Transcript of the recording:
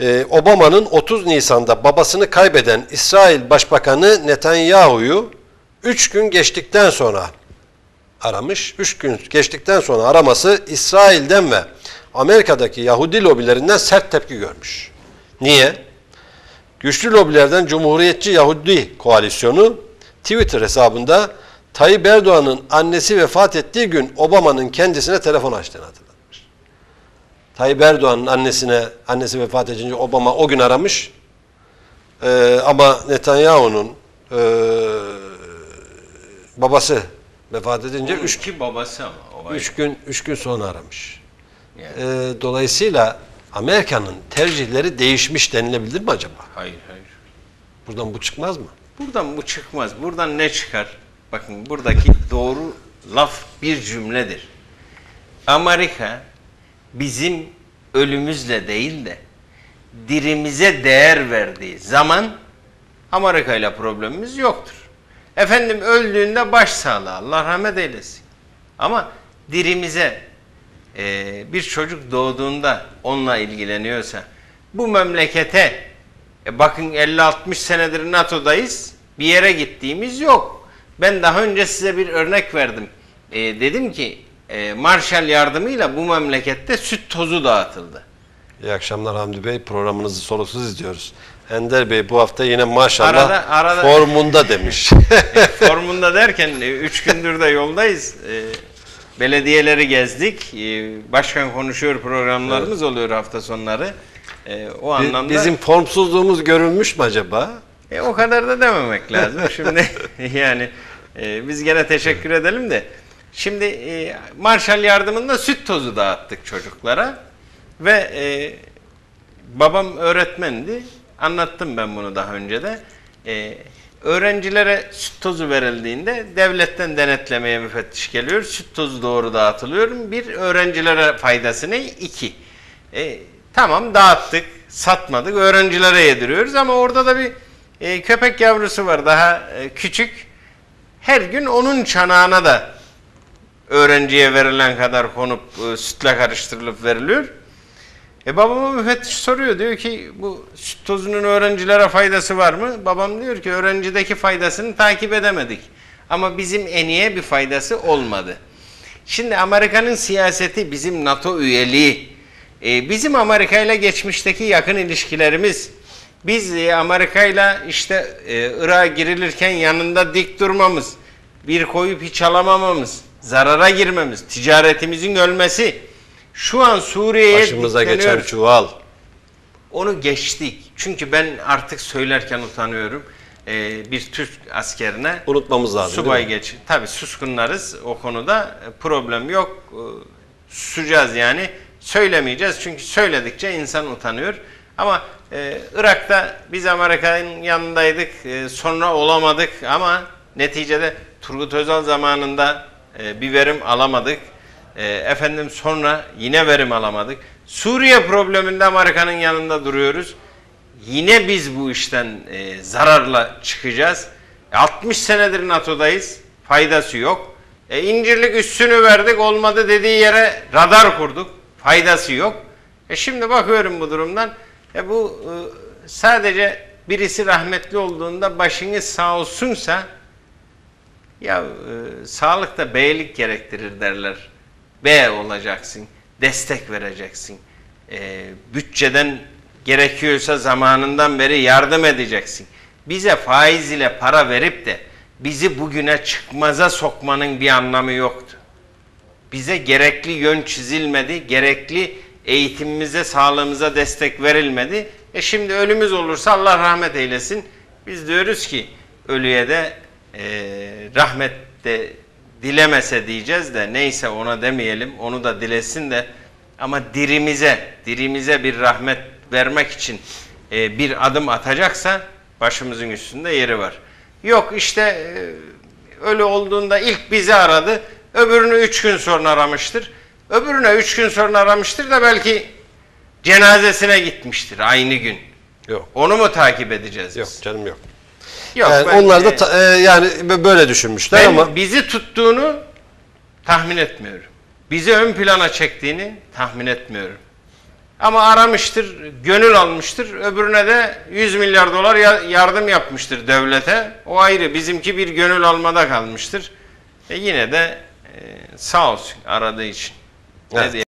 Ee, Obama'nın 30 Nisan'da babasını kaybeden İsrail Başbakanı Netanyahu'yu 3 gün geçtikten sonra aramış. 3 gün geçtikten sonra araması İsrail'den ve Amerika'daki Yahudi lobilerinden sert tepki görmüş. Niye? Güçlü lobilerden Cumhuriyetçi Yahudi Koalisyonu Twitter hesabında Tayyip Erdoğan'ın annesi vefat ettiği gün Obama'nın kendisine telefon açtığını hatırlatmış. Tayyip Erdoğan'ın annesine annesi vefat edince Obama o gün aramış. Ee, ama Netanyahu'nun e, babası vefat edince Onun üç, iki babası ama. Üç gün üç gün sonra aramış. Yani. Ee, dolayısıyla Amerika'nın tercihleri değişmiş denilebilir mi acaba? Hayır hayır. Buradan bu çıkmaz mı? Buradan bu çıkmaz. Buradan ne çıkar? Bakın buradaki doğru laf bir cümledir. Amerika bizim ölümüzle değil de dirimize değer verdiği zaman Amerika ile problemimiz yoktur. Efendim öldüğünde başsağlığı Allah rahmet eylesin. Ama dirimize e, bir çocuk doğduğunda onunla ilgileniyorsa bu memlekete e bakın 50-60 senedir NATO'dayız. Bir yere gittiğimiz yok. Ben daha önce size bir örnek verdim. E, dedim ki e, Marshall yardımıyla bu memlekette süt tozu dağıtıldı. İyi akşamlar Hamdi Bey. Programınızı soluksuz izliyoruz. Ender Bey bu hafta yine maşallah Arada- arada- formunda demiş. Formunda derken 3 gündür de yoldayız. E, belediyeleri gezdik. E, başkan konuşuyor programlarımız oluyor hafta sonları. E, o Bi- anlamda Bizim formsuzluğumuz görülmüş mü acaba? E, o kadar da dememek lazım. Şimdi yani e, biz gene teşekkür edelim de. Şimdi e, Marshall yardımında süt tozu dağıttık çocuklara ve e, babam öğretmendi. Anlattım ben bunu daha önce de. E, öğrencilere süt tozu verildiğinde devletten denetlemeye müfettiş geliyor. Süt tozu doğru dağıtılıyor. Bir öğrencilere faydası ne? İki. E, tamam dağıttık, satmadık, öğrencilere yediriyoruz ama orada da bir e, köpek yavrusu var daha e, küçük. Her gün onun çanağına da öğrenciye verilen kadar konup e, sütle karıştırılıp veriliyor. E babama müfettiş soruyor diyor ki bu süt tozunun öğrencilere faydası var mı? Babam diyor ki öğrencideki faydasını takip edemedik. Ama bizim eniye bir faydası olmadı. Şimdi Amerika'nın siyaseti bizim NATO üyeliği, e, bizim Amerika ile geçmişteki yakın ilişkilerimiz, biz e, Amerika ile işte e, Irak'a girilirken yanında dik durmamız, bir koyup hiç alamamamız, zarara girmemiz, ticaretimizin ölmesi, şu an Suriye'ye Başımıza dikleniyoruz. çuval. Onu geçtik. Çünkü ben artık söylerken utanıyorum. Ee, bir Türk askerine Unutmamız lazım, subay geç. Tabii suskunlarız o konuda. Problem yok. Ee, Susacağız yani. Söylemeyeceğiz. Çünkü söyledikçe insan utanıyor. Ama e, Irak'ta biz Amerika'nın yanındaydık. e, sonra olamadık ama neticede Turgut Özal zamanında e, bir verim alamadık. E, efendim sonra yine verim alamadık. Suriye probleminde Amerika'nın yanında duruyoruz. Yine biz bu işten e, zararla çıkacağız. E, 60 senedir NATO'dayız. Faydası yok. E, İncirlik üssünü verdik olmadı dediği yere radar kurduk. Faydası yok. E şimdi bakıyorum bu durumdan. E bu e, sadece birisi rahmetli olduğunda başınız sağ olsunsa ya e, sağlık da beylik gerektirir derler. B olacaksın, destek vereceksin. E, bütçeden gerekiyorsa zamanından beri yardım edeceksin. Bize faiz ile para verip de bizi bugüne çıkmaza sokmanın bir anlamı yoktu. Bize gerekli yön çizilmedi, gerekli eğitimimize, sağlığımıza destek verilmedi. E şimdi ölümüz olursa Allah rahmet eylesin. Biz diyoruz ki ölüye de e, rahmet de dilemese diyeceğiz de neyse ona demeyelim, onu da dilesin de ama dirimize, dirimize bir rahmet vermek için e, bir adım atacaksa başımızın üstünde yeri var. Yok işte e, ölü olduğunda ilk bizi aradı, öbürünü üç gün sonra aramıştır. Öbürüne üç gün sonra aramıştır da belki cenazesine gitmiştir aynı gün. Yok. Onu mu takip edeceğiz Yok biz? canım yok. Yok, Yani ben- onlar da e, ta- e, yani böyle düşünmüşler ben ama bizi tuttuğunu tahmin etmiyorum. Bizi ön plana çektiğini tahmin etmiyorum. Ama aramıştır, gönül almıştır. Öbürüne de 100 milyar dolar ya- yardım yapmıştır devlete. O ayrı. Bizimki bir gönül almada kalmıştır. E yine de e, sağ olsun aradığı için. Ne Evet. diyeyim?